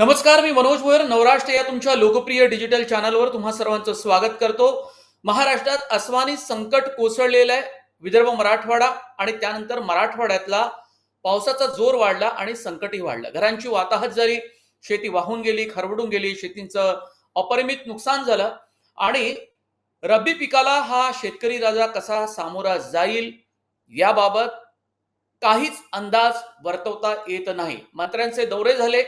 नमस्कार मी मनोज भोयर नवराष्ट्र या तुमच्या लोकप्रिय डिजिटल चॅनलवर तुम्हा सर्वांचं स्वागत करतो. महाराष्ट्रात अस्वानी संकट कोसळलेलं आहे. विदर्भ मराठवाडा आणि त्यानंतर मराठवाड्यातला पावसाचा जोर वाढला आणि संकटही वाढलं. घरांची वाताहत झाली शेती वाहून गेली खरवडून गेली शेतींचं अपरिमित नुकसान झालं आणि रब्बी पिकाला हा शेतकरी राजा कसा सामोरा जाईल याबाबत काहीच अंदाज वर्तवता येत नाही. मंत्र्यांचे दौरे झाले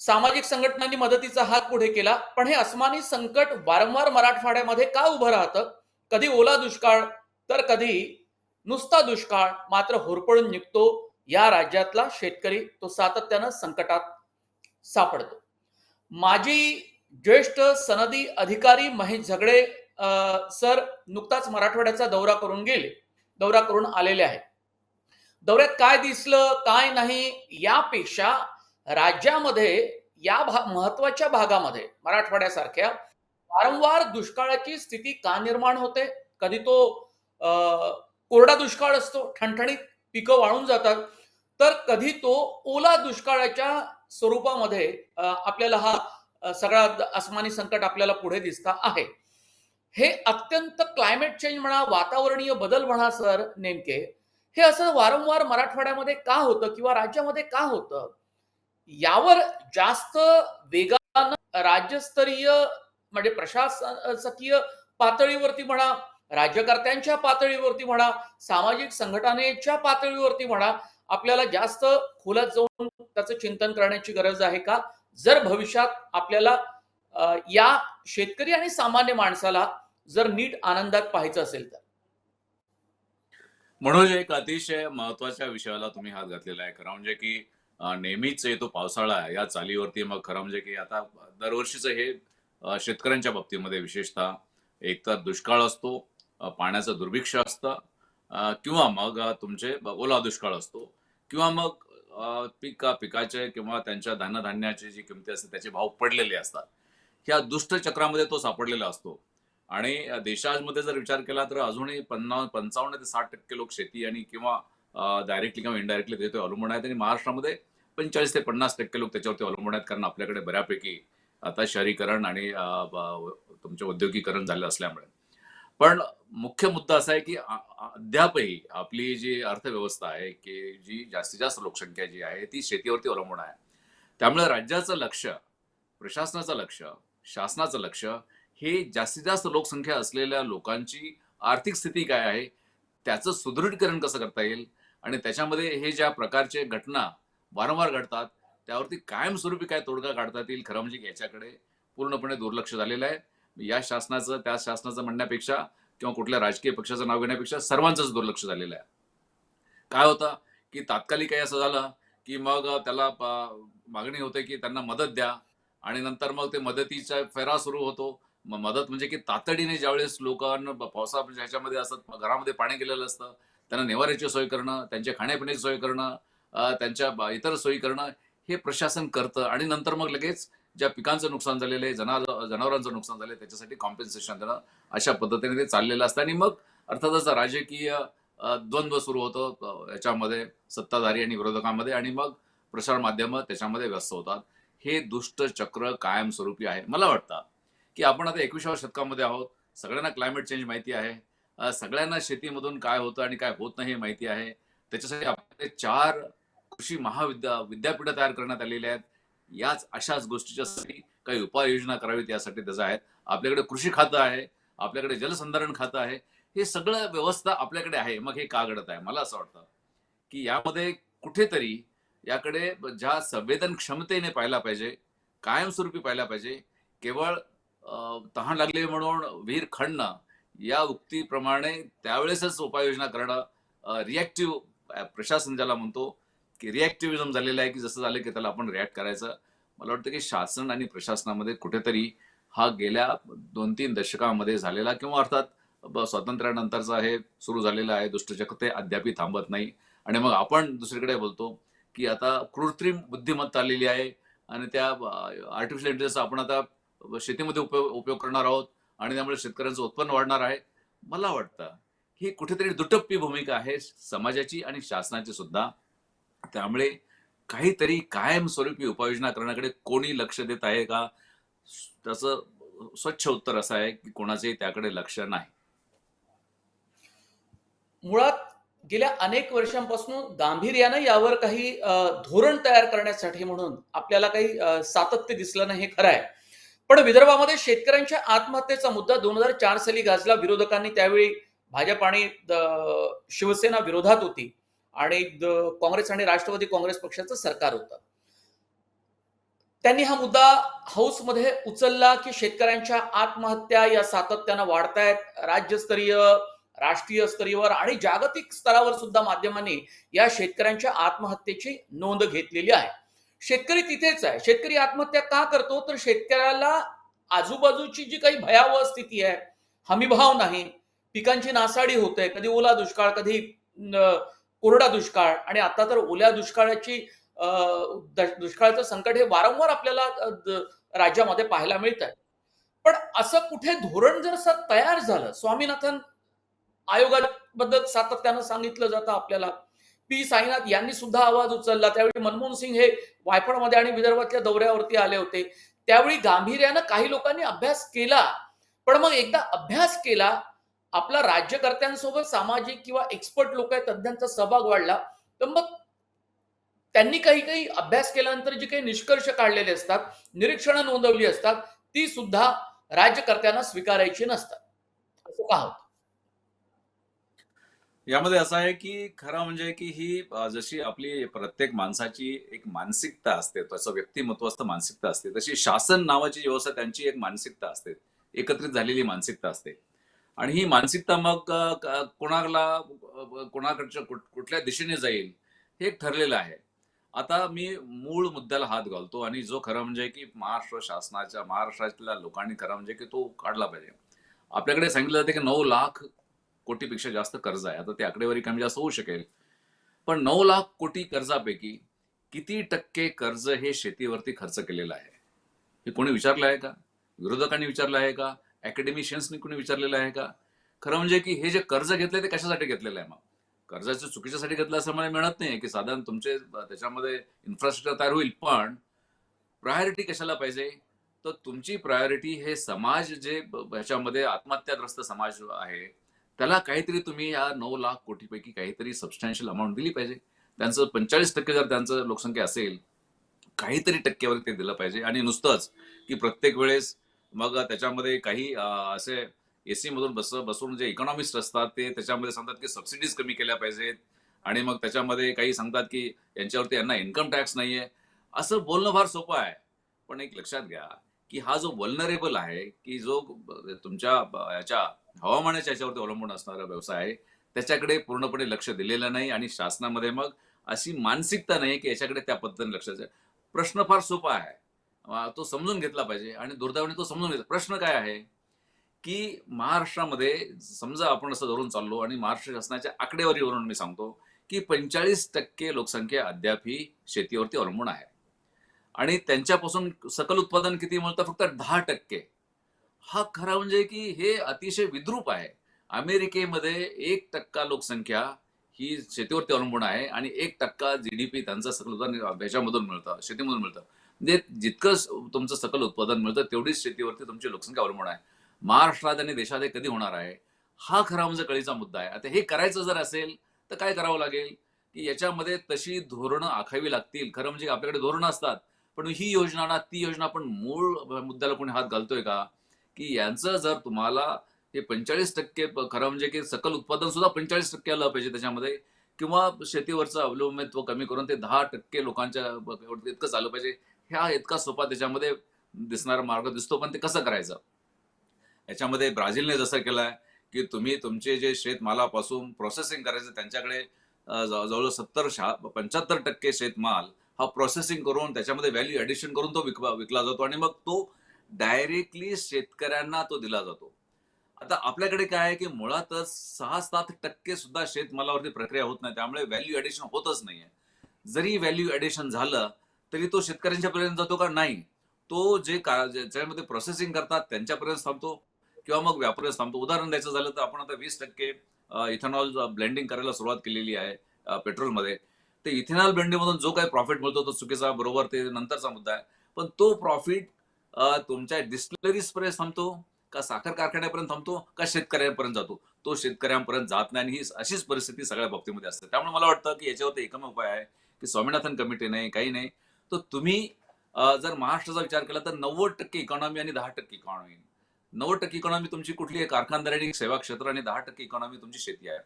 सामाजिक संघटनांनी मदतीचा हात पुढे केला पण हे अस्मानी संकट वारंवार मराठवाड्यामध्ये का उभं राहतं? कधी ओला दुष्काळ तर कधी नुसता दुष्काळ मात्र होरपळून निघतो. या राज्यातला शेतकरी तो सातत्यानं संकटात सापडतो. माजी ज्येष्ठ सनदी अधिकारी महेश झगडे सर नुकताच मराठवाड्याचा दौरा करून गेले दौरा करून आलेले आहेत. दौऱ्यात काय दिसलं काय नाही यापेक्षा राज्यामध्ये या भा महत्त्वाच्या भागामध्ये मराठवाड्यासारख्या वारंवार दुष्काळाची स्थिती का निर्माण होते? कधी तो अं, कोरडा दुष्काळ असतो ठणठणीत पिकं वाळून जातात तर कधी तो ओला दुष्काळाच्या स्वरूपामध्ये आपल्याला हा सगळा द- अस्मानी संकट आपल्याला पुढे दिसता आहे. हे अत्यंत क्लायमेट चेंज म्हणा वातावरणीय बदल म्हणा सर नेमके हे असं वारंवार मराठवाड्यामध्ये का होतं किंवा राज्यामध्ये का होतं? यावर जास्त वेगानं राज्यस्तरीय म्हणजे प्रशासकीय पातळीवरती म्हणा राज्यकर्त्यांच्या पातळीवरती म्हणा सामाजिक संघटनेच्या पातळीवरती म्हणा आपल्याला जास्त खोलात जाऊन त्याचं चिंतन करण्याची गरज आहे का? जर भविष्यात आपल्याला या शेतकरी आणि सामान्य माणसाला जर नीट आनंदात पाहायचं असेल तर. म्हणून एक अतिशय महत्त्वाच्या विषयाला तुम्ही हात घातलेला आहे खरं. म्हणजे की नेहमीच येतो पावसाळा आहे. या चालीवरती मग खरं म्हणजे की आता दरवर्षीचं हे शेतकऱ्यांच्या बाबतीमध्ये विशेषतः एक तर दुष्काळ असतो पाण्याचं दुर्भिक्ष असतं किंवा मग तुमचे ओला दुष्काळ असतो किंवा मग अं, पीक पिकाचे किंवा त्यांच्या धान्यधान्याची जी किमती असते त्याचे भाव पडलेले असतात. ह्या दुष्ट चक्रामध्ये तो सापडलेला असतो. आणि देशामध्ये जर विचार केला तर अजूनही पन्ना पंचावन्न ते साठ टक्के लोक शेती आणि किंवा डायरेक्टली किंवा इनडायरेक्टली ते अवलंबून आहेत. आणि महाराष्ट्रामध्ये पंचेचाळीस ते पन्नास टक्के लोक त्याच्यावरती अवलंबून आहेत कारण आपल्याकडे बऱ्यापैकी आता शहरीकरण आणि तुमचे औद्योगिकरण झाले असल्यामुळे. पण मुख्य मुद्दा असा आहे की अद्यापही आपली जी अर्थव्यवस्था आहे की जी जास्तीत जास्त लोकसंख्या जी आहे ती शेतीवरती अवलंबून आहे. त्यामुळे राज्याचं लक्ष प्रशासनाचं लक्ष शासनाचं लक्ष हे जास्तीत जास्त लोकसंख्या असलेल्या लोकांची आर्थिक स्थिती काय आहे त्याचं सुदृढीकरण कसं करता येईल आणि त्याच्यामध्ये हे ज्या प्रकारचे घटना वारंवार घडतात. त्यावरती कायमस्वरूपी काय तोडगा काढता येईल खरं म्हणजे याच्याकडे पूर्णपणे दुर्लक्ष झालेलं आहे. या शासनाचं त्या शासनाचं म्हणण्यापेक्षा किंवा कुठल्या राजकीय पक्षाचं नाव घेण्यापेक्षा सर्वांचंच दुर्लक्ष झालेलं आहे. काय होतं की तात्कालिक काही असं झालं की मग त्याला मागणी होते की त्यांना मदत द्या आणि नंतर मग ते मदतीचा फेरा सुरू होतो. मदत म्हणजे की तातडीने ज्यावेळेस लोकांना पावसा ह्याच्यामध्ये असतात घरामध्ये पाणी गेलेलं असतं त्यांना नेवाऱ्याची सोय करणं त्यांच्या खाण्यापिण्याची सोय करणं त्यांच्या इतर सोयी करणं हे प्रशासन करतं. आणि नंतर मग लगेच ज्या पिकांचं नुकसान झालेलं आहे जनावर जनावरांचं नुकसान झालं त्याच्यासाठी कॉम्पेन्सेशन देणं अशा पद्धतीने ते चाललेलं असतं. आणि मग अर्थातच राजकीय द्वंद्व सुरू होतं याच्यामध्ये सत्ताधारी आणि विरोधकांमध्ये. आणि मग प्रसार माध्यमं त्याच्यामध्ये व्यस्त होतात. हे दुष्ट चक्र कायमस्वरूपी आहे. मला वाटतं की आपण आता एकविसाव्या शतकामध्ये आहोत. सगळ्यांना क्लायमेट चेंज माहिती आहे. सगळ्यांना शेतीमधून काय होतं आणि काय होत नाही हे माहिती आहे. त्याच्यासाठी आपले चार कृषी महाविद्या विद्यापीठ तयार करण्यात आलेले आहेत. याच अशाच गोष्टीच्यासाठी काही उपाययोजना करावीत यासाठी त्याचा आहेत. आपल्याकडे कृषी खातं आहे आपल्याकडे जलसंधारण खातं आहे. हे सगळं व्यवस्था आपल्याकडे आहे. मग हे का घडत आहे? मला असं वाटतं की यामध्ये कुठेतरी याकडे ज्या संवेदन क्षमतेने पाहायला पाहिजे कायमस्वरूपी पाहायला पाहिजे केवळ तहान लागले म्हणून विहीर खणणं या उक्तीप्रमाणे त्यावेळेसच उपाययोजना करणं रिॲक्टिव्ह प्रशासन ज्याला म्हणतो की रिॲक्टिव्हिझम झालेलं आहे की जसं झालं की त्याला आपण रिॲक्ट करायचं. मला वाटतं की शासन आणि प्रशासनामध्ये कुठेतरी हा गेल्या दोन तीन दशकामध्ये झालेला किंवा अर्थात स्वातंत्र्यानंतरचा हे सुरू झालेलं आहे दुष्टचक्र ते अद्याप थांबत नाही. आणि मग आपण दुसरीकडे बोलतो की आता कृत्रिम बुद्धिमत्ता आलेली आहे आणि त्या आर्टिफिशियल इंटेलिजन्स आपण आता शेतीमध्ये उपयोग उपयोग करणार आहोत आणि त्यामुळे शेतकऱ्यांचं उत्पन्न वाढणार आहे. मला वाटतं ही कुठेतरी दुटप्पी भूमिका आहे समाजाची आणि शासनाची सुद्धा. त्यामुळे काहीतरी कायमस्वरूपी उपाययोजना करण्याकडे कोणी लक्ष देत आहे का? त्याचं स्वच्छ उत्तर असं आहे की कोणाचंही त्याकडे लक्ष नाही. मुळात गेल्या अनेक वर्षांपासून गांभीर्यानं यावर काही धोरण तयार करण्यासाठी म्हणून आपल्याला काही सातत्य दिसलं नाही हे खरं आहे. पण विदर्भामध्ये शेतकऱ्यांच्या आत्महत्येचा मुद्दा दोन हजार चार साली गाजला. विरोधकांनी त्यावेळी भाजप आणि शिवसेना विरोधात होती. आणि काँग्रेस आणि राष्ट्रवादी काँग्रेस पक्षाचं सरकार होतं. त्यांनी हा मुद्दा हाऊसमध्ये उचलला की शेतकऱ्यांच्या आत्महत्या या सातत्यानं वाढतायत. राज्यस्तरीय राष्ट्रीय स्तरीवर आणि जागतिक स्तरावर सुद्धा माध्यमांनी या शेतकऱ्यांच्या आत्महत्येची नोंद घेतलेली आहे. शेतकरी तिथेच आहे. शेतकरी आत्महत्या का करतो? तर शेतकऱ्याला आजूबाजूची जी काही भयावह स्थिती आहे हमीभाव नाही पिकांची नासाडी होते कधी ओला दुष्काळ कधी कोरडा दुष्काळ आणि आता तर ओल्या दुष्काळाची दुष्काळाचं संकट हे वारंवार आपल्याला राज्यामध्ये पाहायला मिळत आहे पण असं कुठे धोरण जर सर तयार झालं स्वामीनाथन आयोगाबद्दल सातत्यानं सांगितलं जातं आपल्याला. पी. साईनाथ यांनी सुद्धा आवाज उचलला. त्यावेळी मनमोहन सिंग हे वायफळमध्ये आणि विदर्भातल्या दौऱ्यावरती आले होते. त्यावेळी गांभीर्यानं काही लोकांनी अभ्यास केला. पण मग एकदा अभ्यास केला आपला राज्यकर्त्यांसोबत सामाजिक किंवा एक्सपर्ट लोक आहेत तज्ज्ञांचा सहभाग वाढला. तर मग त्यांनी काही काही अभ्यास केल्यानंतर जे काही निष्कर्ष काढलेले असतात निरीक्षणं नोंदवली असतात ती सुद्धा राज्यकर्त्यांना स्वीकारायची नसतात. असं का होत? यामध्ये असं आहे की खरं म्हणजे की ही जशी आपली प्रत्येक माणसाची एक मानसिकता असते त्याचं व्यक्तिमत्व असतं मानसिकता असते तशी शासन नावाची व्यवस्था त्यांची एक मानसिकता असते एकत्रित झालेली मानसिकता असते. आणि ही मानसिकता मग कोणाला कोणाकडच्या कुठल्या दिशेने जाईल हे एक ठरलेलं आहे. आता मी मूळ मुद्द्याला हात घालतो आणि जो खरं म्हणजे की महाराष्ट्र शासनाच्या महाराष्ट्रातल्या लोकांनी खरं म्हणजे की तो काढला पाहिजे. आपल्याकडे सांगितलं जाते की नऊ लाख कोटीपेक्षा जास्त कर्ज आहे. आता ते आकडेवारी कमी जास्त होऊ शकेल. पण नऊ लाख कोटी कर्जापैकी किती टक्के कर्ज हे शेतीवरती खर्च केलेलं आहे? हे कोणी विचारलं आहे का? विरोधकांनी विचारलं आहे का? अकॅडमिशियन्सनी कुणी विचारलेलं आहे का? खरं म्हणजे की हे जे कर्ज घेतलंय ते कशासाठी घेतलेलं आहे मग? कर्जाचं चुकीच्यासाठी घेतलं असं मला मिळत नाही की साधारण तुमचे त्याच्यामध्ये इन्फ्रास्ट्रक्चर तयार होईल पण प्रायोरिटी कशाला पाहिजे? तर तुमची प्रायोरिटी हे समाज जे ह्याच्यामध्ये आत्महत्याग्रस्त समाज आहे त्याला काहीतरी तुम्ही या नऊ लाख कोटीपैकी काहीतरी सबस्टॅन्शियल अमाऊंट दिली पाहिजे. त्यांचं पंचेचाळीस टक्के जर त्यांचं लोकसंख्या असेल काहीतरी टक्केवर ते दिलं पाहिजे. आणि नुसतंच की प्रत्येक वेळेस मग त्याच्यामध्ये काही असे एसी मधून बस बसून जे इकॉनॉमिस्ट असतात ते त्याच्यामध्ये सांगतात की सबसिडीज कमी केल्या पाहिजेत. आणि मग त्याच्यामध्ये काही सांगतात की यांच्यावरती यांना इन्कम टॅक्स नाहीये. असं बोलणं फार सोपं आहे. पण एक लक्षात घ्या की हा जो वल्नरेबल आहे की जो तुमच्या याच्या हवामानाच्या याच्यावरती अवलंबून असणारा व्यवसाय आहे त्याच्याकडे पूर्णपणे लक्ष दिलेलं नाही आणि शासनामध्ये मग अशी मानसिकता नाही की याच्याकडे त्या पद्धतीने लक्ष प्रश्न फार सोपा आहे. तो समजून घेतला पाहिजे आणि दुर्दैवाने तो समजून घेतला. प्रश्न काय आहे? की महाराष्ट्रामध्ये समजा आपण असं धरून चाललो आणि महाराष्ट्र शासनाच्या आकडेवारीवरून मी सांगतो की पंचेचाळीस टक्के लोकसंख्या अद्याप ही शेतीवरती अवलंबून आहे. आणि त्यांच्यापासून सकल उत्पादन किती मिळतं? फक्त दहा टक्के. हा खरा म्हणजे की हे अतिशय विद्रूप आहे. अमेरिकेमध्ये एक टक्का लोकसंख्या ही शेतीवरती अवलंबून आहे आणि एक टक्का जीडीपी त्यांचं सकल उत्पादन ह्याच्यामधून मिळतं शेतीमधून मिळतं. म्हणजे जितकं तुमचं सकल उत्पादन मिळतं तेवढीच शेतीवरती तुमची लोकसंख्या अवलंबून आहे. महाराष्ट्रात आणि देशात हे कधी होणार आहे? हा खरा म्हणजे कळीचा मुद्दा आहे. आता हे करायचं जर असेल तर काय करावं लागेल? की याच्यामध्ये तशी धोरणं आखावी लागतील. खरं म्हणजे आपल्याकडे धोरणं असतात. पण ही योजना ना ती योजना पण मूळ मुद्द्याला कोणी हात घालतोय का? की यांचं जर तुम्हाला हे पंचेचाळीस टक्के खरं म्हणजे की सकल उत्पादन सुद्धा पंचेचाळीस टक्के आलं पाहिजे त्याच्यामध्ये किंवा शेतीवरचं अवलंबित्व कमी करून ते दहा टक्के लोकांच्या ब- आलं इतकं झालं पाहिजे. ह्या इतका सोपा त्याच्यामध्ये दिसणारा मार्ग दिसतो पण ते कसं करायचं? याच्यामध्ये ब्राझीलने जसं केलंय की तुम्ही तुमचे जे शेतमालापासून प्रोसेसिंग करायचं त्यांच्याकडे जवळजवळ जवळ- जवळ सत्तर पंच्याहत्तर टक्के शेतमाल हा प्रोसेसिंग करून त्याच्यामध्ये व्हॅल्यू ऍडिशन करून तो विकवा विकला जातो आणि मग तो डायरेक्टली शेतकऱ्यांना तो दिला जातो. आता आपल्याकडे काय आहे की मुळातच सहा सात टक्के सुद्धा शेतमालावरती प्रक्रिया होत नाही त्यामुळे व्हॅल्यू ऍडिशन होतच नाहीये. जरी व्हॅल्यू ऍडिशन झालं तरी तो शेतकऱ्यांच्या पर्यंत जातो का? नाही. तो जे का ज्याच्यामध्ये प्रोसेसिंग करतात त्यांच्यापर्यंत थांबतो किंवा मग व्यापाऱ्याच थांबतो. उदाहरण द्यायचं झालं तर आपण आता वीस टक्के इथेनॉल ब्लेंडिंग करायला सुरुवात केलेली आहे पेट्रोलमध्ये. ते इथेनॉल ब्लेंडिंगमधून जो काही प्रॉफिट मिळतो तो चुकीचा बरोबर ते नंतरचा मुद्दा आहे. पण तो प्रॉफिट तुमच्या डिस्टिलरीज पर्यंत थांबतो का साखर कारखान्यापर्यंत थांबतो का शेतकऱ्यांपर्यंत जातो? तो शेतकऱ्यांपर्यंत जात नाही आणि ही अशीच परिस्थिती सगळ्या बाबतीमध्ये असते. त्यामुळे मला वाटतं की याच्यावरती एकमेव उपाय आहे की स्वामीनाथन कमिटी नाही काही नाही. तर तुम्ही जर महाराष्ट्राचा विचार केला तर नव्वद टक्के इकॉनॉमी आणि दहा टक्के इकॉनॉमी नव्वद टक्के इकॉनॉमी तुमची कुठली आहे? कारखानदारी आणि सेवा क्षेत्र आणि दहा टक्के इकॉनॉमी तुमची शेती आहे.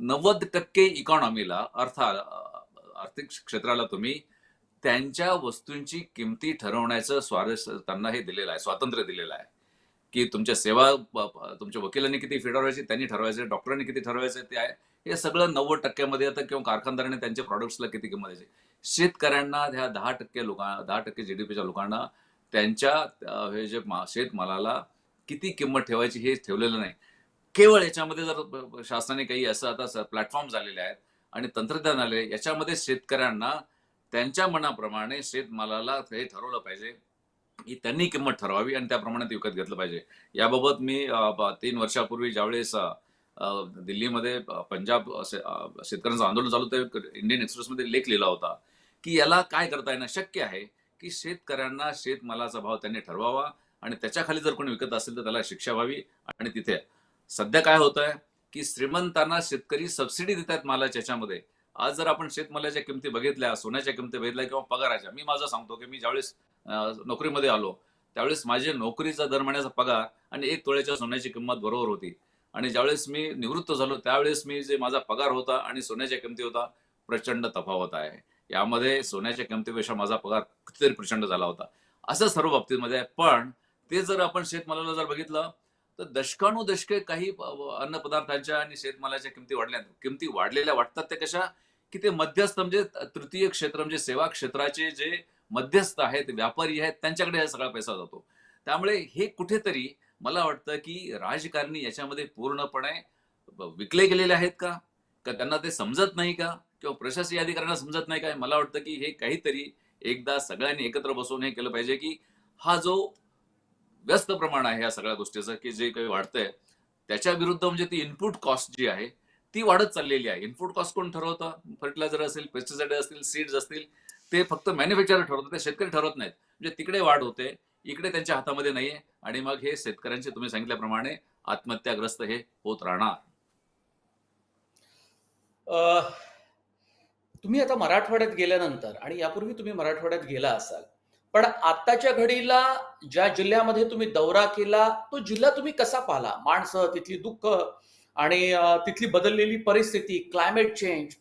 नव्वद टक्के इकॉनॉमीला अर्थ आर्थिक क्षेत्राला तुम्ही त्यांच्या वस्तूंची किमती ठरवण्याचं स्वारस्य त्यांना हे दिलेलं आहे स्वातंत्र्य दिलेलं आहे. की तुमच्या सेवा तुमच्या वकिलांनी किती फी त्यांनी ठरवायचे डॉक्टरांनी किती ठरवायचे ते आहे. हे सगळं नव्वद टक्क्यामध्ये येतं किंवा कारखानदाराने त्यांच्या प्रॉडक्ट्सला किती किंमत द्यायची. शेतकऱ्यांना ह्या दहा टक्के लोकांना दहा टक्के जीडीपीच्या लोकांना त्यांच्या हे जे शेतमालाला किती किंमत ठेवायची हे ठेवलेलं नाही. केवळ याच्यामध्ये जर शासनाने काही असं आता प्लॅटफॉर्म झालेले आहेत आणि तंत्रज्ञान आले याच्यामध्ये शेतकऱ्यांना त्यांच्या मनाप्रमाणे शेतमालाला हे ठरवलं पाहिजे की त्यांनी किंमत ठरवावी आणि त्याप्रमाणे ते विकत घेतलं पाहिजे. याबाबत मी तीन वर्षापूर्वी ज्यावेळेस दिल्लीमध्ये पंजाब शेतकऱ्यांचं आंदोलन चालू ते इंडियन एक्सप्रेसमध्ये लेख लिहिला होता. की याला काय करता येणं शक्य आहे की शेतकऱ्यांना शेतमालाचा भाव त्यांनी ठरवावा आणि त्याच्याखाली जर कोणी विकत असेल तर त्याला शिक्षा व्हावी आणि तिथे. सध्या काय होत आहे की श्रीमंतांना शेतकरी सबसिडी देतात मालाच्या याच्यामध्ये. आज जर आपण शेतमालाच्या किमती बघितल्या सोन्याच्या किमती बघितल्या किंवा पगाराच्या मी माझं सांगतो की मी ज्यावेळेस नोकरीमध्ये आलो त्यावेळेस माझे नोकरीचा दर महिन्याचा पगार आणि एक तोळ्याच्या सोन्याची किंमत बरोबर होती. आणि ज्यावेळेस मी निवृत्त झालो त्यावेळेस मी जे माझा पगार होता आणि सोन्याच्या किमती होता प्रचंड तफावत आहे. यामध्ये सोन्याच्या किमतीपेक्षा माझा पगार कितीतरी प्रचंड झाला होता. असं सर्व बाबतीमध्ये आहे. पण ते जर आपण शेतमालाला जर बघितलं तर दशकानुदशके काही अन्न अन्नपदार्थांच्या आणि शेतमालाच्या किमती वाढल्या किमती वाढलेल्या वाटतात ते कशा? की ते मध्यस्थ म्हणजे तृतीय क्षेत्र म्हणजे सेवा क्षेत्राचे जे मध्यस्थ आहेत व्यापारी आहेत त्यांच्याकडे हा सगळा पैसा जातो. त्यामुळे हे कुठेतरी मला वाटतं की राजकारणी याच्यामध्ये पूर्णपणे विकले गेलेले आहेत का? का त्यांना ते समजत नाही का? किंवा प्रशासकीय अधिकाऱ्यांना समजत नाही काय मला वाटतं की हे काहीतरी एकदा सगळ्यांनी एकत्र बसून हे केलं पाहिजे की हा जो व्यस्त प्रमाण आहे या सगळ्या गोष्टीचं की जे काही वाढतंय त्याच्या विरुद्ध म्हणजे ती इनपुट कॉस्ट जी आहे ती वाढत चाललेली आहे. इनपुट कॉस्ट कोण ठरवतं? फर्टिलायझर असेल पेस्टिसाइड असतील सीड्स असतील ते फक्त मॅन्युफॅक्चर ठरवतात ते शेतकरी ठरवत नाहीत. म्हणजे तिकडे वाढ होते इकडे त्यांच्या हातामध्ये नाहीये आणि मग हे शेतकऱ्यांचे तुम्ही सांगितल्याप्रमाणे आत्महत्याग्रस्त हे होत राहणार. तुम्ही आता मराठवाड्यात गेल्यानंतर आणि यापूर्वी तुम्ही मराठवाड्यात गेला असाल पण आत्ताच्या घडीला ज्या जिल्ह्यामध्ये तुम्ही दौरा केला तो जिल्हा तुम्ही कसा पाहिला? माणसं तिथली दुःख आणि तिथली बदललेली परिस्थिती क्लायमेट चेंज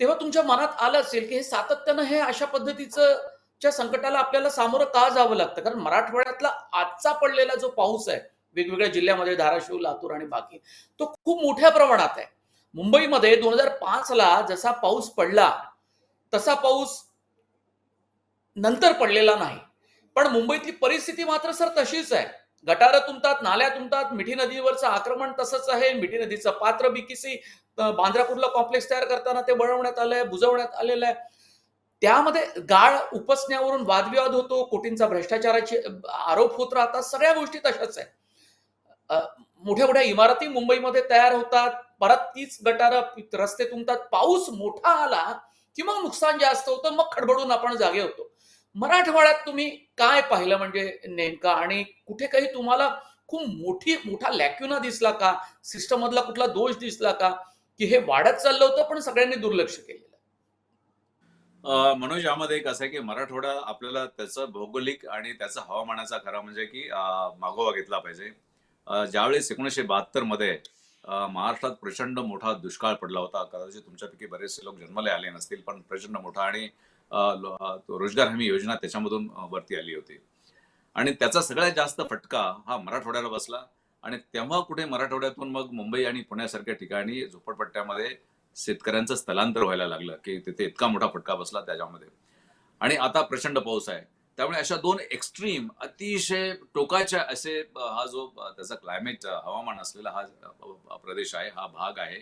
तेव्हा तुमच्या मनात आलं असेल की हे सातत्यानं हे अशा पद्धतीचं च्या संकटाला आपल्याला सामोरं का जावं लागतं? कारण मराठवाड्यातला आजचा पडलेला जो पाऊस आहे वेगवेगळ्या जिल्ह्यामध्ये धाराशिव लातूर आणि बाकी तो खूप मोठ्या प्रमाणात आहे. मुंबईमध्ये दोन हजार पाच ला जसा पाऊस पडला तसा पाऊस नंतर पडलेला नाही. पण मुंबईतली परिस्थिती मात्र सर तशीच आहे. गटारं तुंबतात नाल्या तुंबतात मिठी नदीवरचं आक्रमण तसंच आहे. मिठी नदीचं पात्र बीकीसी बांद्रापूरला कॉम्प्लेक्स तयार करताना ते बनवण्यात आलंय बुजवण्यात आलेलं आहे. त्यामध्ये गाळ उपसण्यावरून वादविवाद होतो कोटींचा भ्रष्टाचाराचे आरोप होत राहतात सगळ्या गोष्टी तशाच आहे. मोठ्या मोठ्या इमारती मुंबईमध्ये तयार होतात. परत तीच गटार रस्ते तुंबतात. पाऊस मोठा आला की मग नुकसान जास्त होतं मग खडबडून आपण जागे होतो. मराठवाड्यात तुम्ही काय पाहिलं म्हणजे नेमका? आणि कुठे काही तुम्हाला खूप मोठी मोठा लॅक्युना दिसला का? सिस्टम मधला कुठला दोष दिसला का? की हे वाढत चाललं होतं पण सगळ्यांनी दुर्लक्ष केलेलं. मनोज यामध्ये एक असं आहे की मराठवाडा आपल्याला त्याचं भौगोलिक आणि त्याचा हवामानाचा खरा म्हणजे की मागोवा घेतला पाहिजे. ज्यावेळेस एकोणीसशे बहात्तरमध्ये महाराष्ट्रात प्रचंड मोठा दुष्काळ पडला होता कदाचित तुमच्यापैकी बरेचसे लोक जन्मले आले नसतील पण प्रचंड मोठा आणि रोजगार हमी योजना त्याच्यामधून वरती आली होती. आणि त्याचा सगळ्यात जास्त फटका हा मराठवाड्याला बसला आणि तेव्हा कुठे मराठवाड्यातून मग मुंबई आणि पुण्यासारख्या ठिकाणी झोपडपट्ट्यामध्ये शेतकऱ्यांचं स्थलांतर व्हायला लागलं की तिथे इतका मोठा फटका बसला त्याच्यामध्ये. आणि आता प्रचंड पाऊस आहे. त्यामुळे अशा दोन एक्स्ट्रीम अतिशय टोकाच्या असे हा जो त्याचा क्लायमेट हवामान असलेला हा प्रदेश आहे हा भाग आहे.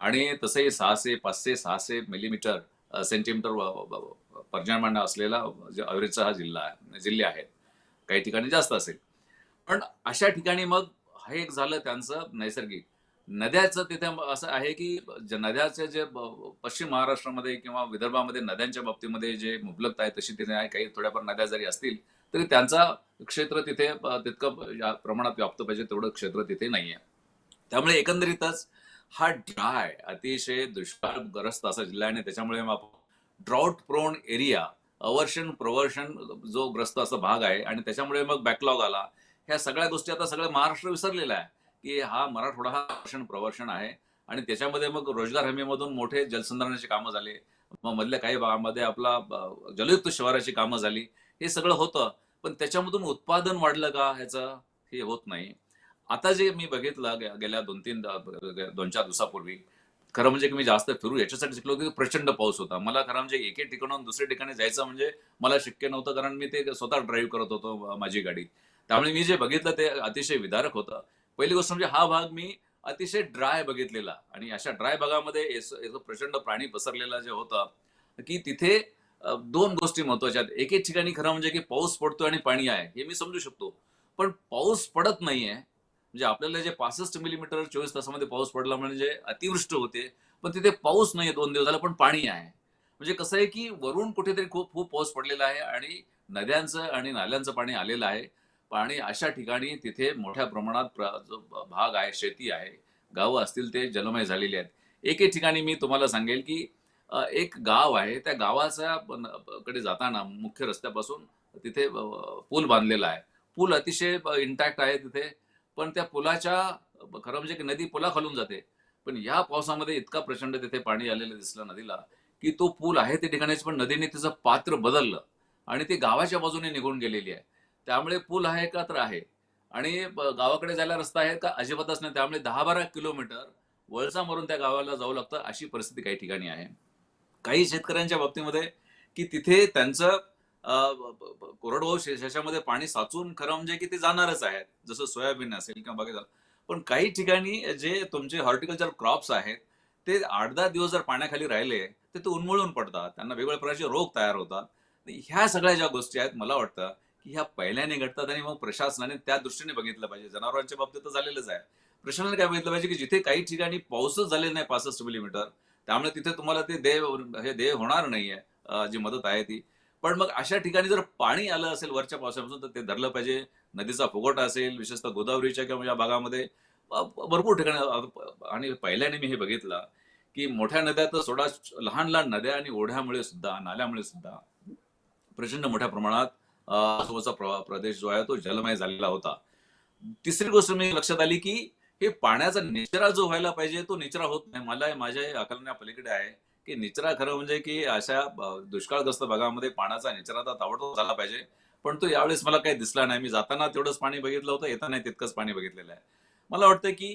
आणि तसे सहाशे पाचशे सहाशे मिलीमीटर सेंटीमीटर पर्जन्यमान असलेला जे अवरेजचा हा जिल्हा आहे जिल्हे आहेत. काही ठिकाणी जास्त असेल. पण अशा ठिकाणी मग हे एक झालं त्यांचं नैसर्गिक. नद्याचं तिथे असं आहे की नद्याचे जे पश्चिम महाराष्ट्रामध्ये किंवा विदर्भामध्ये नद्यांच्या बाबतीमध्ये जे मुबलकता आहे तशी तिथे आहे. काही थोड्याफार नद्या जरी असतील तरी त्यांचा क्षेत्र तिथे तितकं प्रमाणात व्याप्त पाहिजे तेवढं क्षेत्र तिथे नाहीये. त्यामुळे एकंदरीतच हा ड्राय अतिशय दुष्काळग्रस्त असा जिल्हा आहे आणि त्याच्यामुळे ड्रॉट प्रोन एरिया अवर्षण प्रवर्षण जो ग्रस्त असा भाग आहे आणि त्याच्यामुळे मग बॅकलॉग आला. ह्या सगळ्या गोष्टी आता सगळं महाराष्ट्र विसरलेला आहे. की हा मराठवाडा हा प्रवर्षण प्रवर्षण आहे. आणि त्याच्यामध्ये मग रोजगार हमीमधून मोठे जलसंधारणाची कामं झाले. मग मधल्या काही भागामध्ये आपला जलयुक्त शिवाराची कामं झाली. हे सगळं होतं. पण त्याच्यामधून उत्पादन वाढलं का ह्याचं? हे होत नाही. आता जे मी बघितलं गेल्या दोन तीन दोन चार दिवसापूर्वी खरं म्हणजे की मी जास्त फिरू याच्यासाठी शिकलो की प्रचंड पाऊस होता. मला खरं म्हणजे एके ठिकाणून दुसऱ्या ठिकाणी जायचं म्हणजे मला शक्य नव्हतं कारण मी ते स्वतः ड्राईव्ह करत होतो माझी गाडी. त्यामुळे मी जे बघितलं ते अतिशय विदारक होतं. पहिली गोष्ट म्हणजे हा भाग मी अतिशय ड्राय बघितलेला. आणि अशा ड्राय भागामध्ये प्रचंड प्राणी पसरलेला जे होतं की तिथे दोन गोष्टी महत्त्वाच्या आहेत. एक एक ठिकाणी खरं म्हणजे की पाऊस पडतो आणि पाणी आहे हे मी समजू शकतो. पण पाऊस पडत नाहीये म्हणजे आपल्याला जे पासष्ट मिलीमीटर चोवीस तासामध्ये पाऊस पडला म्हणजे अतिवृष्टी होते पण तिथे पाऊस नाहीये दोन दिवस झाला पण पाणी आहे. म्हणजे कसं आहे की वरून कुठेतरी खूप खूप पाऊस पडलेला आहे आणि नद्यांचं आणि नाल्यांचं पाणी आलेलं आहे. आणि अशा ठिकाणी तिथे मोठ्या प्रमाणात प्र- जो भाग आहे शेती आहे गावं असतील ते जलमय झालेली आहेत. एके ठिकाणी मी तुम्हाला सांगेल की एक गाव आहे त्या गावाच्या कडे जाताना मुख्य रस्त्यापासून तिथे पूल बांधलेला आहे. पूल अतिशय इंटॅक्ट आहे तिथे पण त्या पुलाच्या खरं म्हणजे की नदी पुलाखालून जाते. पण या पावसामध्ये इतका प्रचंड तिथे पाणी आलेलं दिसलं नदीला की तो पूल आहे त्या ठिकाणीच पण नदीने तिचं पात्र बदललं आणि ती गावाच्या बाजूने निघून गेलेली आहे. त्यामुळे पूल आहे का तर आहे. आणि गावाकडे जायला रस्ता आहे का? अजिबातच नाही. त्यामुळे दहा बारा किलोमीटर वळसा मारून त्या गावाला जाऊ लागतं अशी परिस्थिती काही ठिकाणी आहे. काही शेतकऱ्यांच्या बाबतीमध्ये की तिथे त्यांचं कोरडवाहू शेषामध्ये पाणी साचून खरं म्हणजे की ते जाणारच आहेत. जसं सोयाबीन असेल किंवा बाकी झालं. पण काही ठिकाणी जे तुमचे हॉर्टिकल्चर क्रॉप्स आहेत ते आठ दहा दिवस जर पाण्याखाली राहिले तर ते उन्मळून पडतात. त्यांना वेगवेगळ्या प्रकारचे रोग तयार होतात. ह्या सगळ्या ज्या गोष्टी आहेत मला वाटतं की ह्या पहिल्याने घडतात आणि मग प्रशासनाने त्या दृष्टीने बघितलं पाहिजे. जनावरांच्या बाबतीत तर झालेलंच आहे. प्रशासनाने काय बघितलं पाहिजे की जिथे काही ठिकाणी पाऊसच झालेला नाही पासष्ट मिलीमीटर त्यामुळे तिथे तुम्हाला ते देव हे देव होणार नाहीये जी मदत आहे ती. पण मग अशा ठिकाणी जर पाणी आलं असेल वरच्या पावसापासून तर ते धरलं पाहिजे. नदीचा फुगोटा असेल विशेषतः गोदावरीच्या किंवा या भागामध्ये भरपूर ठिकाणी आणि पहिल्याने मी हे बघितलं की मोठ्या नद्या तर सोडा लहान लहान नद्या आणि ओढ्यामुळे सुद्धा नाल्यामुळे सुद्धा प्रचंड मोठ्या प्रमाणात आजूबाजूचा प्रदेश जो आहे तो जलमय झालेला होता. तिसरी गोष्ट मी लक्षात आली की हे पाण्याचा निचरा जो व्हायला पाहिजे तो निचरा होत नाही. मला माझ्या अकलना पलीकडे आहे की निचरा खरं म्हणजे की अशा दुष्काळग्रस्त भागामध्ये पाण्याचा निचरा तर ताबडतोब झाला पाहिजे. पण तो यावेळेस मला काही दिसला नाही. मी जाताना तेवढंच पाणी बघितलं होतं येताना तितकंच पाणी बघितलेलं आहे. मला वाटतं की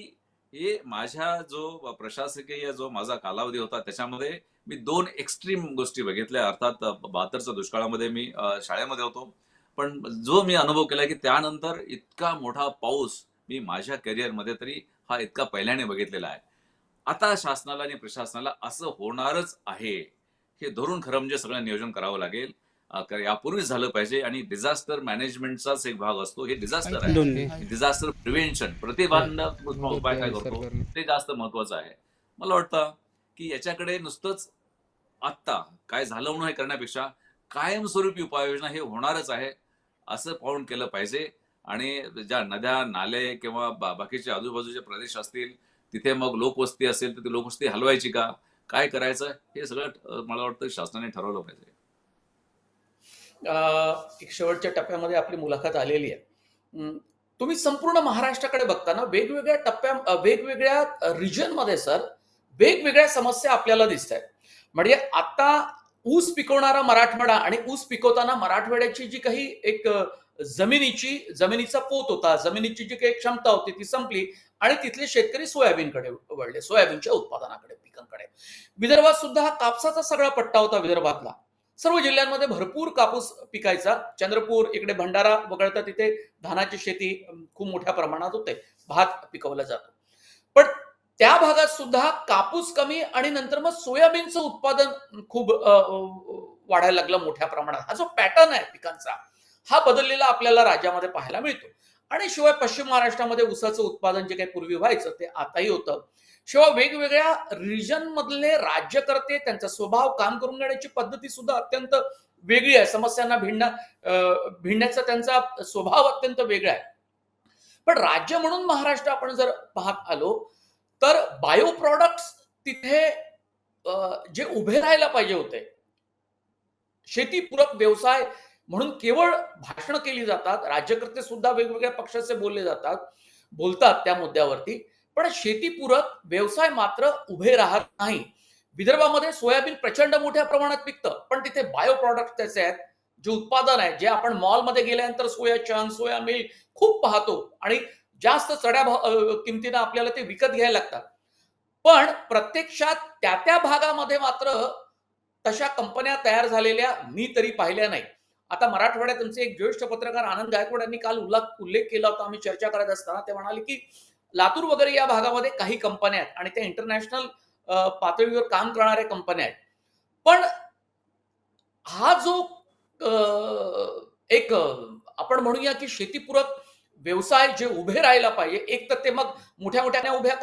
हे माझ्या जो प्रशासकीय जो माझा कालावधी होता त्याच्यामध्ये मी दोन एक्स्ट्रीम गोष्टी बघितल्या. अर्थात बहात्तरच्या दुष्काळामध्ये मी शाळेमध्ये होतो. पण जो मी अनुभव केला की त्यानंतर इतका मोठा पाऊस मी माझ्या करिअरमध्ये तरी हा इतका पहिल्याने बघितलेला आहे. आता शासनाला आणि प्रशासनाला असं होणारच आहे. हे धरून खरं म्हणजे सगळं नियोजन करावं लागेल. यापूर्वीच झालं पाहिजे आणि डिझास्टर मॅनेजमेंटचाच एक भाग असतो. हे डिझास्टर आहे. डिझास्टर प्रिव्हेन्शन प्रतिबंधात्मक उपाय काय करतो? ते जास्त महत्वाचं आहे. मला वाटतं की याच्याकडे नुसतंच आत्ता काय झालं म्हणून हे करण्यापेक्षा कायमस्वरूपी उपाययोजना हे होणारच आहे. असं पाहून केलं पाहिजे. आणि ज्या नद्या नाले किंवा बाकीचे आजूबाजूचे प्रदेश असतील तिथे मग लोकवस्ती असेल तर ती लोकवस्ती हलवायची का? काय करायचं? हे सगळं मला वाटतं शासनाने ठरवलं पाहिजे. एक शेवटच्या टप्प्यामध्ये आपली मुलाखत आलेली आहे. तुम्ही संपूर्ण महाराष्ट्राकडे बघताना वेगवेगळ्या टप्प्या वेगवेगळ्या रिजनमध्ये सर वेगवेगळ्या समस्या आपल्याला दिसत आहेत म्हणजे आता ऊस पिकवणारा मराठवाडा आणि ऊस पिकवताना मराठवाड्याची जी काही एक जमिनीची जमिनीचा पोत होता जमिनीची जी काही क्षमता होती ती संपली आणि तिथले शेतकरी सोयाबीनकडे वळले सोयाबीनच्या उत्पादनाकडे पिकांकडे. विदर्भात सुद्धा हा कापसाचा सगळा पट्टा होता विदर्भातला. सर्व जिल्ह्यांमध्ये भरपूर कापूस पिकायचा. चंद्रपूर इकडे भंडारा वगळता तिथे धानाची शेती खूप मोठ्या प्रमाणात होते. भात पिकवला जातो. पण त्या भागात सुद्धा कापूस कमी आणि नंतर मग सोयाबीनचं उत्पादन खूप वाढायला लागलं मोठ्या प्रमाणात. हा जो पॅटर्न आहे पिकांचा हा बदललेला आपल्याला राज्यामध्ये पाहायला मिळतो. आणि शिवाय पश्चिम महाराष्ट्रामध्ये ऊसाचं उत्पादन जे काही पूर्वी व्हायचं ते आताही होतं. शिवाय वेगवेगळ्या रिजन मधले राज्यकर्ते त्यांचा स्वभाव काम करून घेण्याची पद्धती सुद्धा अत्यंत वेगळी आहे. समस्यांना भिन्न भिडण्याचा त्यांचा स्वभाव अत्यंत वेगळा आहे. पण राज्य म्हणून महाराष्ट्र आपण जर पाहत आलो तर बायो प्रॉडक्ट्स तिथे जे उभे राहायला पाहिजे होते. शेतीपूरक व्यवसाय म्हणून केवळ भाषणं केली जातात राज्यकर्ते सुद्धा वेगवेगळ्या पक्षाचे बोलले जातात बोलतात त्या मुद्द्यावरती पण शेतीपूरक व्यवसाय मात्र उभे राहत नाही. विदर्भामध्ये सोयाबीन प्रचंड मोठ्या प्रमाणात पिकतं पण तिथे बायो प्रॉडक्ट त्याचे आहेत जे उत्पादन आहे जे आपण मॉलमध्ये गेल्यानंतर सोया चंक सोया मिल्क खूप पाहतो. आणि जास्त चढ्या किमतीनं आपल्याला ते विकत घ्यायला लागतात. पण प्रत्यक्षात त्या त्या भागामध्ये मात्र तशा कंपन्या तयार झालेल्या मी तरी पाहिल्या नाही. आता मराठवाड्यात तुमचे एक ज्येष्ठ पत्रकार आनंद गायकवाड यांनी काल उल्लेख उल्लेख केला होता. आम्ही चर्चा करत असताना ते म्हणाले की लातूर वगैरे या भागामध्ये काही कंपन्या आहेत आणि त्या इंटरनॅशनल पातळीवर काम करणाऱ्या कंपन्या आहेत. पण हा जो एक आपण म्हणूया की शेतीपूरक व्यवसाय जे उभे राहायला पाहिजे एक तर ते मग मोठ्या मोठ्या उभ्या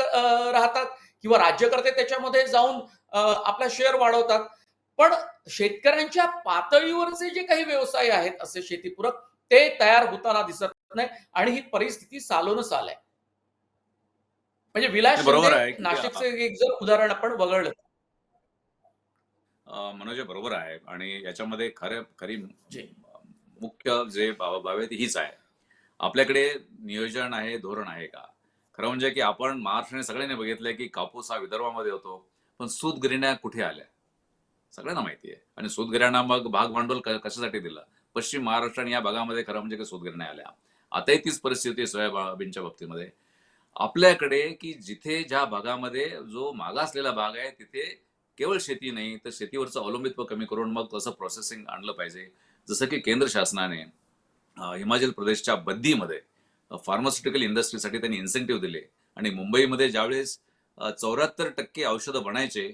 राहतात किंवा राज्यकर्ते त्याच्यामध्ये जाऊन आपला शेअर वाढवतात. पण शेतकऱ्यांच्या पातळीवरचे जे काही व्यवसाय आहेत असे शेतीपूरक ते तयार होताना दिसत नाही आणि ही परिस्थिती चालूनच आलाय. म्हणजे विलास आहे नाशिकचं एक जर उदाहरण आपण वगळलं. मनोज बरोबर आहे आणि याच्यामध्ये खरं खरी जी. मुख्य जे बाब बाब आहे हीच आहे. आपल्याकडे नियोजन आहे धोरण आहे का? खरं म्हणजे की आपण महाराष्ट्राने सगळ्यांनी बघितलंय की कापूस हा विदर्भामध्ये होतो पण सूतगिरण्या कुठे आल्या? सगळ्यांना माहिती आहे. आणि सूतगिरण्या मग भाग भांडवल कशासाठी दिलं? पश्चिम महाराष्ट्र आणि या भागामध्ये खरं म्हणजे की सूतगिरण्या आल्या. आताही तीच परिस्थिती सोयाबीनच्या बाबतीमध्ये. आपल्याकडे की जिथे ज्या भागामध्ये जो मागासलेला भाग आहे तिथे केवळ शेती नाही तर शेतीवरचं अवलंबित्व कमी करून मग तसं प्रोसेसिंग आणलं पाहिजे? जसं की केंद्र शासनाने हिमाचल प्रदेशच्या बद्दीमध्ये फार्मास्युटिकल इंडस्ट्रीसाठी त्यांनी इन्सेंटिव्ह दिले. आणि मुंबईमध्ये ज्यावेळेस चौऱ्याहत्तर टक्के औषधं बनायचे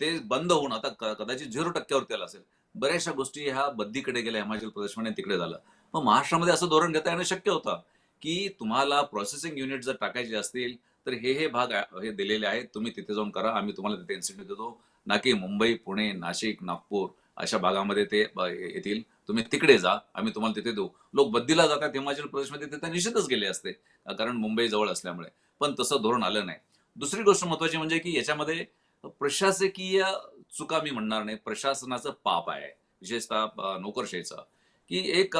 ते बंद होऊन आता कदाचित झिरो टक्क्यावरती आलं असेल. बऱ्याचशा गोष्टी ह्या बद्दीकडे गेल्या हिमाचल प्रदेशमध्ये तिकडे झालं. मग महाराष्ट्रामध्ये असं धोरण घेता येणं शक्य होतं की तुम्हाला प्रोसेसिंग युनिट जर टाकायचे असतील तर हे हे भाग हे दिलेले आहेत. तुम्ही तिथे जाऊन करा. आम्ही तुम्हाला तिथे इन्सेंटिव्ह देतो. ना की मुंबई पुणे नाशिक नागपूर अशा भागामध्ये ते येतील. तुम्ही तिकडे जा आम्ही तुम्हाला तिथे देऊ. लोक बद्दीला जातात हिमाचल प्रदेशमध्ये तिथे निश्चितच गेले असते कारण मुंबई जवळ असल्यामुळे. पण तसं धोरण आलं नाही. दुसरी गोष्ट महत्वाची म्हणजे की याच्यामध्ये प्रशासकीय चुका मी म्हणणार नाही प्रशासनाचं पाप आहे. विशेषतः नोकरशाहीचं. की एक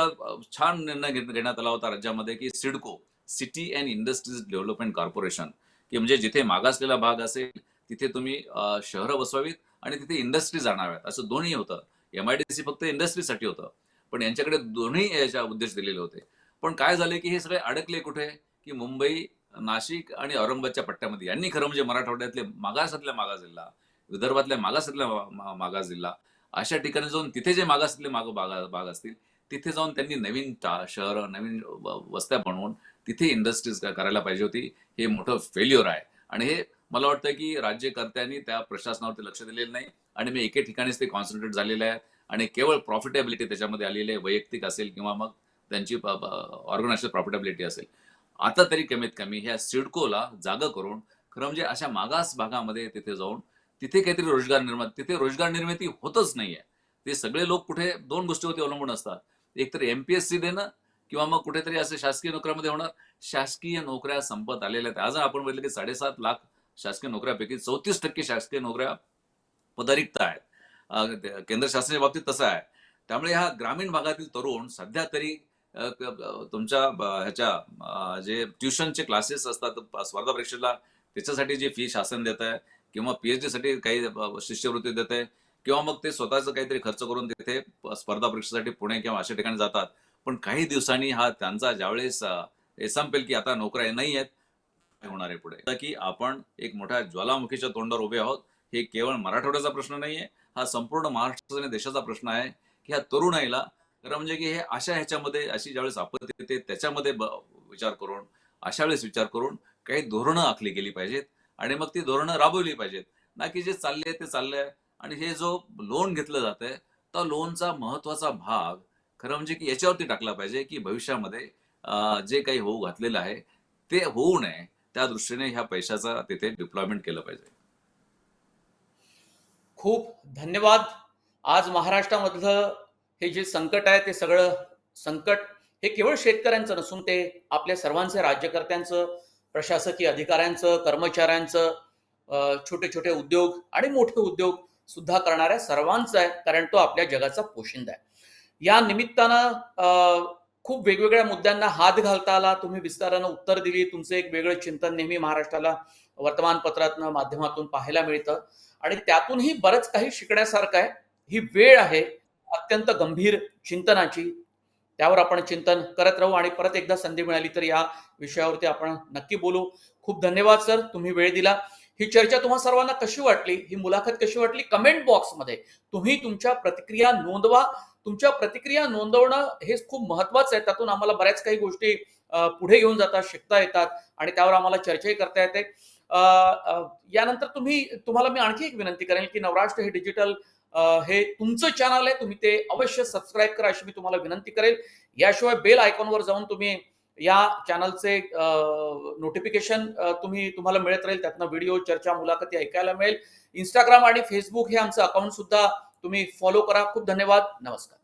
छान निर्णय घेण्यात आला होता राज्यामध्ये की CIDCO city and industries development corporation की म्हणजे जिथे मागासलेला भाग असेल तिथे तुम्ही शहरं बसवावीत आणि तिथे इंडस्ट्रीज आणाव्यात असं दोन्ही होतं. एम आय डी सी फक्त इंडस्ट्रीसाठी होतं. पण यांच्याकडे दोन्ही याच्या उद्देश दिलेले होते. पण काय झाले की हे सगळे अडकले कुठे? की मुंबई नाशिक आणि औरंगाबादच्या पट्ट्यामध्ये. यांनी खरं म्हणजे मराठवाड्यातले मागासातल्या मागास जिल्हा विदर्भातल्या मागासातल्या मागास जिल्हा अशा ठिकाणी जाऊन तिथे जे मागासातले माग भाग भाग असतील तिथे जाऊन त्यांनी नवीन शहरं नवीन वस्त्या बनवून तिथे इंडस्ट्रीज करायला पाहिजे होती. हे मोठं फेल्युअर आहे. आणि हे मला वाटतं की राज्यकर्त्यांनी त्या प्रशासनावरती लक्ष दिलेलं नाही. आणि मी एके ठिकाणीच ते कॉन्सन्ट्रेट झालेले आहेत आणि केवळ प्रॉफिटेबिलिटी त्याच्यामध्ये आलेली आहे. वैयक्तिक असेल किंवा मग त्यांची ऑर्गनायझेशन प्रॉफिटेबिलिटी असेल. आता तरी कमीत कमी ह्या सिडकोला जागा करून खरं म्हणजे अशा मागास भागामध्ये तिथे जाऊन तिथे काहीतरी रोजगार निर्माण तिथे रोजगार निर्मिती होतच नाहीये. ते सगळे लोक कुठे दोन गोष्टीवरती अवलंबून असतात. एक तर एमपीएससी देणं किंवा मग कुठेतरी असं शासकीय नोकऱ्यामध्ये होणार. शासकीय नोकऱ्या संपत आलेल्या आहेत. आज आपण बघितलं की साडेसात लाख शासकीय नोकऱ्यापैकी चौतीस टक्के शासकीय नोकऱ्या पदरिक्त आहेत. केंद्र शासनाच्या बाबतीत तसं आहे. त्यामुळे ह्या ग्रामीण भागातील तरुण सध्या तरी तुमच्या ह्याच्या जे ट्युशनचे क्लासेस असतात स्पर्धा परीक्षेला त्याच्यासाठी जी फी शासन देत आहे किंवा पीएचडी साठी काही शिष्यवृत्ती देत आहे किंवा मग ते स्वतःचं काहीतरी खर्च करून तिथे स्पर्धा परीक्षेसाठी पुणे किंवा अशा ठिकाणी जातात. पण काही दिवसांनी हा त्यांचा ज्यावेळेस अं, संपेल की आता नोकऱ्या नाही आहेत काय होणार आहे पुढे? की आपण एक मोठ्या ज्वालामुखीच्या तोंडावर उभे आहोत. हे केवळ मराठवाड्याचा प्रश्न नाहीये हा संपूर्ण महाराष्ट्राचा आणि देशाचा प्रश्न आहे की ह्या तरुणाईला खरं म्हणजे की हे अशा ह्याच्यामध्ये अशी ज्यावेळेस आपत्ती येते त्याच्यामध्ये विचार करून अशा वेळेस विचार करून काही धोरणं आखली गेली पाहिजेत आणि मग ती धोरणं राबवली पाहिजेत. ना की जे चालले ते चाललंय आणि हे जो लोन घेतलं जात आहे तर लोनचा महत्त्वाचा भाग खरं म्हणजे की याच्यावरती टाकला पाहिजे की भविष्यामध्ये जे काही होऊ घातलेलं आहे ते होऊ नये. त्या दृष्टीने ह्या पैशाचा तिथे डिप्लॉयमेंट केलं पाहिजे. खूप धन्यवाद. आज महाराष्ट्रामधलं हे जे संकट आहे ते सगळं संकट हे केवळ शेतकऱ्यांचं नसून ते आपल्या सर्वांचं राज्यकर्त्यांचं प्रशासकीय अधिकाऱ्यांचं कर्मचाऱ्यांचं छोटे छोटे उद्योग आणि मोठे उद्योग सुद्धा करणाऱ्या सर्वांचं आहे कारण तो आपल्या जगाचा पोशिंदा आहे. या निमित्तानं खूप वेगवेगळ्या मुद्द्यांना हात घालता आला तुम्ही विस्तारानं उत्तर दिली तुमचं एक वेगळं चिंतन नेहमी महाराष्ट्राला वर्तमानपत्रातनं माध्यमातून पाहायला मिळतं. आणि त्यातूनही बरंच काही शिकण्यासारखं आहे. ही वेळ आहे अत्यंत गंभीर चिंतनाची. त्यावर आपण चिंतन करत राहू आणि परत एकदा संधी मिळाली तर या विषयावरती आपण नक्की बोलू. खूप धन्यवाद सर तुम्ही वेळ दिला. ही चर्चा तुम्हा सर्वांना कशी वाटली? ही मुलाखत कशी वाटली? कमेंट बॉक्समध्ये. तुम्ही तुमच्या प्रतिक्रिया नोंदवा. तुमच्या प्रतिक्रिया नोंदवणं हे खूप महत्वाचं आहे. त्यातून आम्हाला बऱ्याच काही गोष्टी पुढे घेऊन जातात शिकता येतात आणि त्यावर आम्हाला चर्चाही करता येते. यानंतर तुम्ही तुम्हाला मी आणखी एक विनंती करेन की नवराष्ट्र हे डिजिटल हे तुमचं चॅनल आहे तुम्ही ते अवश्य सबस्क्राईब करा अशी मी तुम्हाला विनंती करेल. याशिवाय बेल आयकॉनवर जाऊन तुम्ही या चॅनलचे नोटिफिकेशन तुम्ही तुम्हाला मिळत राहील. त्यातनं व्हिडिओ चर्चा मुलाखती ऐकायला मिळेल. इंस्टाग्राम आणि फेसबुक हे आमचं अकाउंट सुद्धा तुम्ही फॉलो करा. खूप धन्यवाद. नमस्कार.